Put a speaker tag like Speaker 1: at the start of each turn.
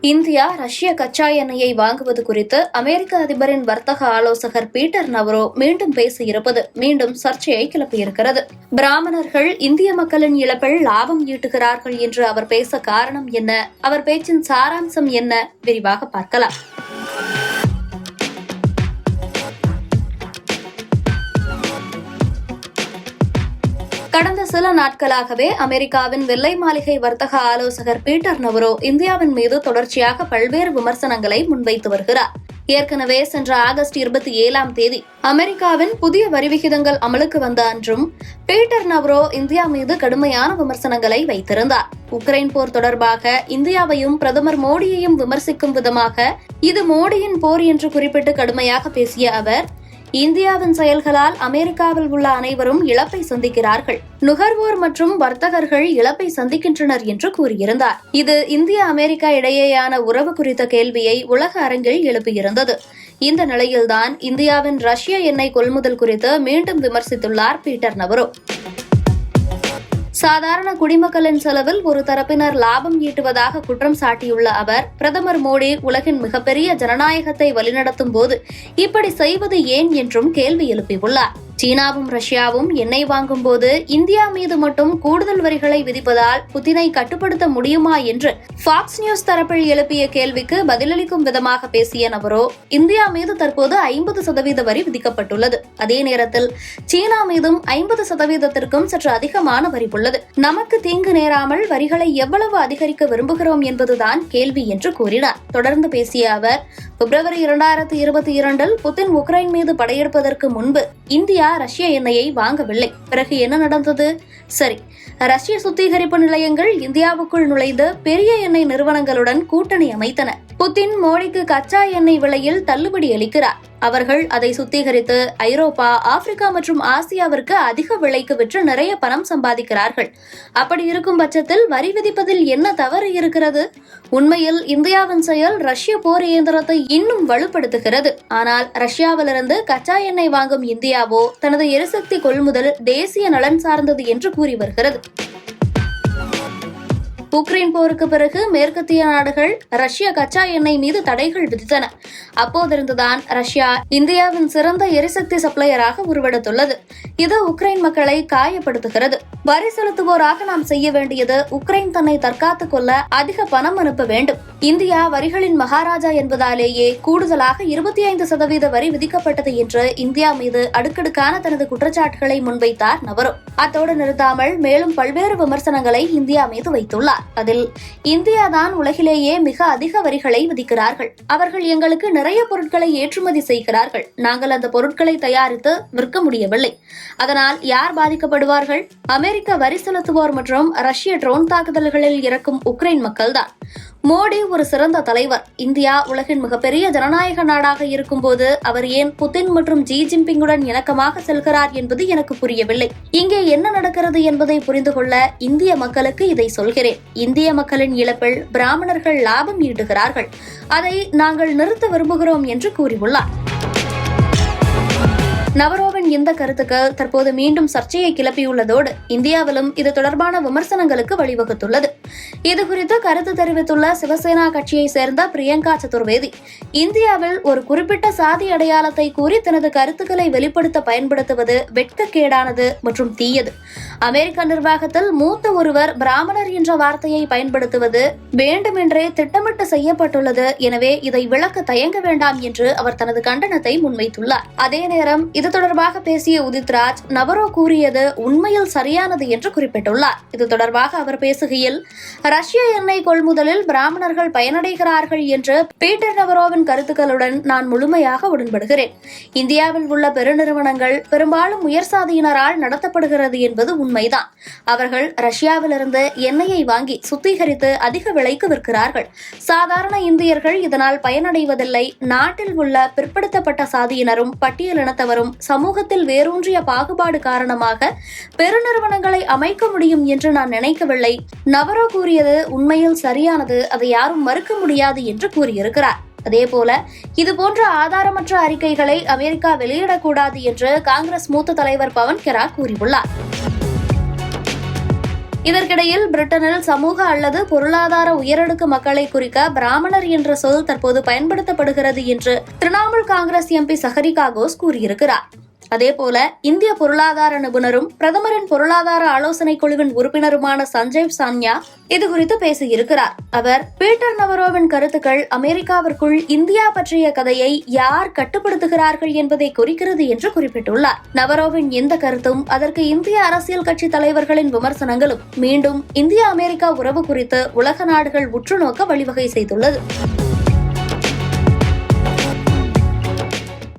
Speaker 1: India ரஷ்ய கச்சா எண்ணெயை வாங்குவது குறித்து அமெரிக்க அதிபரின் வர்த்தக ஆலோசகர் பீட்டர் நவரோ மீண்டும் பேசியிருப்பது மீண்டும் சர்ச்சையை கிளப்பியிருக்கிறது. பிராமணர்கள் இந்திய மக்களின் இழப்பில் லாபம் ஈட்டுகிறார்கள் என்று அவர் பேச காரணம் என்ன? அவர் பேச்சின் சாராம்சம் என்ன? விரிவாக பார்க்கலாம். கடந்த சில நாட்களாகவே அமெரிக்காவின் வெள்ளை மாளிகை வர்த்தக ஆலோசகர் பீட்டர் நவரோ இந்தியாவின் மீது தொடர்ச்சியாக பல்வேறு விமர்சனங்களை முன்வைத்து வருகிறார். ஏற்கனவே சென்ற ஆகஸ்ட் இருபத்தி ஏழாம் தேதி அமெரிக்காவின் புதிய வரி விகிதங்கள் அமலுக்கு வந்த அன்றும் பீட்டர் நவரோ இந்தியா மீது கடுமையான விமர்சனங்களை வைத்திருந்தார். உக்ரைன் போர் தொடர்பாக இந்தியாவையும் பிரதமர் மோடியையும் விமர்சிக்கும் விதமாக இது மோடியின் போர் என்று குறிப்பிட்டு கடுமையாக பேசிய அவர் இந்தியாவின் செயல்களால் அமெரிக்காவில் உள்ள அனைவரும் இழப்பை சந்திக்கிறார்கள். நுகர்வோர் மற்றும் வர்த்தகர்கள் இழப்பை சந்திக்கின்றனர் என்று கூறியிருந்தார். இது இந்திய அமெரிக்கா இடையேயான உறவு குறித்த கேள்வியை உலக அரங்கில் எழுப்பியிருந்தது. இந்த நிலையில்தான் இந்தியாவின் ரஷ்ய எண்ணெய் கொள்முதல் குறித்து மீண்டும் விமர்சித்துள்ளார் பீட்டர் நவரோ சாதாரண குடிமக்களின் செலவில் ஒரு தரப்பினர் லாபம் ஈட்டுவதாக குற்றம் சாட்டியுள்ள அவர் பிரதமர் மோடி உலகின் மிகப்பெரிய ஜனநாயகத்தை வழிநடத்தும் போது இப்படி செய்வது ஏன் என்றும் கேள்வி எழுப்பியுள்ளார். சீனாவும் ரஷ்யாவும் எண்ணெய் வாங்கும் போது இந்தியா மீது மட்டும் கூடுதல் வரிகளை விதிப்பதால் புதினை கட்டுப்படுத்த முடியுமா என்று ஃபாக்ஸ் நியூஸ் தரப்பில் எழுப்பிய கேள்விக்கு பதிலளிக்கும் விதமாக பேசிய நபரோ இந்தியா மீது தற்போது ஐம்பது சதவீத வரி விதிக்கப்பட்டுள்ளது. அதே நேரத்தில் சீனா மீதும் ஐம்பது சதவீதத்திற்கும் சற்று அதிகமான வரி உள்ளது. நமக்கு தீங்கு நேராமல் வரிகளை எவ்வளவு அதிகரிக்க விரும்புகிறோம் என்பதுதான் கேள்வி என்று கூறினார். தொடர்ந்து பேசிய அவர் பிப்ரவரி இரண்டாயிரத்தி இருபத்தி இரண்டில் புதின் உக்ரைன் மீது படையெடுப்பதற்கு முன்பு இந்தியா ரஷ்ய எண்ணெயை வாங்கவில்லை. பிறகு என்ன நடந்தது? சரி ரஷ்ய சுத்திகரிப்பு நிலையங்கள் இந்தியாவுக்குள் நுழைந்து பெரிய எண்ணெய் நிறுவனங்களுடன் கூட்டணி அமைத்தன. புதின் மோடிக்கு கச்சா எண்ணெய் விலையில் தள்ளுபடி அளிக்கிறார். அவர்கள் அதை சுத்திகரித்து ஐரோப்பா ஆப்பிரிக்கா மற்றும் ஆசியாவிற்கு அதிக விலைக்கு விற்று நிறைய பணம் சம்பாதிக்கிறார்கள். அப்படி இருக்கும் பட்சத்தில் வரி விதிப்பதில் என்ன தவறு இருக்கிறது? உண்மையில் இந்தியாவின் செயல் ரஷ்ய போர் இயந்திரத்தை இன்னும் வலுப்படுத்துகிறது. ஆனால் ரஷ்யாவிலிருந்து கச்சா எண்ணெய் வாங்கும் இந்தியாவோ தனது எரிசக்தி கொள்முதல் தேசிய நலன் சார்ந்தது என்று கூறி வருகிறது. உக்ரைன் போருக்கு பிறகு மேற்கத்திய நாடுகள் ரஷ்ய கச்சா எண்ணெய் மீது தடைகள் விதித்தன. அப்போதிருந்துதான் ரஷ்யா இந்தியாவின் சிறந்த எரிசக்தி சப்ளையராக உருவெடுத்துள்ளது. இது உக்ரைன் மக்களை காயப்படுத்துகிறது. வரி செலுத்துவோராக நாம் செய்ய வேண்டியது உக்ரைன் தன்னை தற்காத்துக் கொள்ள அதிக பணம் அனுப்ப வேண்டும். இந்தியா வரிகளின் மகாராஜா என்பதாலேயே கூடுதலாக இருபத்தி ஐந்து சதவீத வரி விதிக்கப்பட்டது என்று இந்தியா மீது அடுக்கடுக்கான தனது குற்றச்சாட்டுகளை முன்வைத்தார் நவரோ அத்தோடு நிறுத்தாமல் மேலும் பல்வேறு விமர்சனங்களை இந்தியா மீது வைத்துள்ளார். அதில் இந்தியாதான் உலகிலேயே மிக அதிக வரிகளை விதிக்கிறார்கள். அவர்கள் எங்களுக்கு நிறைய பொருட்களை ஏற்றுமதி செய்கிறார்கள். நாங்கள் அந்த பொருட்களை தயாரித்து விற்க முடியவில்லை. அதனால் யார் பாதிக்கப்படுவார்கள்? அமெரிக்க வரி செலுத்துவோர் மற்றும் ரஷ்ய ட்ரோன் தாக்குதல்களில் இறக்கும் உக்ரைன் மக்கள்தான். மோடி ஒரு சிறந்த தலைவர். இந்தியா உலகின் மிகப்பெரிய ஜனநாயக நாடாக இருக்கும்போது அவர் ஏன் புதின் மற்றும் ஜி ஜின்பிங்குடன் இணக்கமாக செல்கிறார் என்பது எனக்கு புரியவில்லை. இங்கே என்ன நடக்கிறது என்பதை புரிந்து கொள்ள இந்திய மக்களுக்கு இதை சொல்கிறேன். இந்திய மக்களின் இழப்பில் பிராமணர்கள் லாபம் ஈட்டுகிறார்கள். அதை நாங்கள் நிறுத்த விரும்புகிறோம் என்று கூறியுள்ளார். நவரோவின் இந்த கருத்துக்கு தற்போது மீண்டும் சர்ச்சையை கிளப்பியுள்ளதோடு இந்தியாவிலும் இது தொடர்பான விமர்சனங்களுக்கு வழிவகுத்துள்ளது. இதுகுறித்து கருத்து தெரிவித்துள்ள சிவசேனா கட்சியை சேர்ந்த பிரியங்கா சதுர்வேதி இந்தியாவில் ஒரு குறிப்பிட்ட சாதி அடையாளத்தை கூறி தனது கருத்துக்களை வெளிப்படுத்த பயன்படுத்துவது வெட்கக்கேடானது மற்றும் தீயது. அமெரிக்க நிர்வாகத்தில் மூத்த ஒருவர் பிராமணர் என்ற வார்த்தையை பயன்படுத்துவது வேண்டுமென்றே திட்டமிட்டு செய்யப்பட்டுள்ளது எனவே இதை விளக்க தயங்க வேண்டாம் என்று அவர் தனது கண்டனத்தை முன்வைத்துள்ளார். அதே நேரம் இது தொடர்பாக பேசிய உதித்ராஜ் நவரோ கூறியது உண்மையில் சரியானது என்று குறிப்பிட்டுள்ளார். இது தொடர்பாக அவர் பேசுகையில் ரஷ்ய எண்ணெய் கொள்முதலில் பிராமணர்கள் பயனடைகிறார்கள் என்று பீட்டர் நவரோவின் கருத்துக்களுடன் நான் முழுமையாக உடன்படுகிறேன். இந்தியாவில் உள்ள பெருநிறுவனங்கள் பெரும்பாலும் உயர் சாதியினரால் நடத்தப்படுகிறது என்பது உண்மைதான். அவர்கள் ரஷ்யாவிலிருந்து எண்ணெயை வாங்கி சுத்திகரித்து அதிக விலைக்கு விற்கிறார்கள். சாதாரண இந்தியர்கள் இதனால் பயனடைவதில்லை. நாட்டில் உள்ள பிற்படுத்தப்பட்ட சாதியினரும் பட்டியலினத்தவரும் சமூக சமூகத்தில் வேரூன்றிய பாகுபாடு காரணமாக பெருநிறுவனங்களை அமைக்க முடியும் என்று நான் நினைக்கவில்லை. நவரோ கூறியது உண்மையில் சரியானது. அதை யாரும் மறுக்க முடியாது என்று கூறியிருக்கிறார். அதேபோல இது போன்ற ஆதாரமற்ற அறிக்கைகளை அமெரிக்கா வெளியிடக்கூடாது என்று காங்கிரஸ் மூத்த தலைவர் பவன் கெரா கூறியுள்ளார். இதற்கிடையில் பிரிட்டனில் சமூக அல்லது பொருளாதார உயரடுக்கு மக்களை குறிக்க பிராமணர் என்ற சொல் தற்போது பயன்படுத்தப்படுகிறது என்று திரிணாமுல் காங்கிரஸ் எம்பி சஹரிகா கோஸ் கூறியிருக்கிறார். அதேபோல இந்திய பொருளாதார நிபுணரும் பிரதமரின் பொருளாதார ஆலோசனை குழுவின் உறுப்பினருமான சஞ்சய் சான்யா இது குறித்து பேசியிருக்கிறார். அவர் பீட்டர் நவரோவின் கருத்துக்கள் அமெரிக்காவிற்குள் இந்தியா பற்றிய கதையை யார் கட்டுப்படுத்துகிறார்கள் என்பதை குறிக்கிறது என்று குறிப்பிட்டுள்ளார். நவரோவின் இந்த கருத்தும் அதற்கு இந்திய அரசியல் கட்சி தலைவர்களின் விமர்சனங்களும் மீண்டும் இந்திய அமெரிக்கா உறவு குறித்து உலக நாடுகள் உற்றுநோக்க வழிவகை செய்துள்ளது.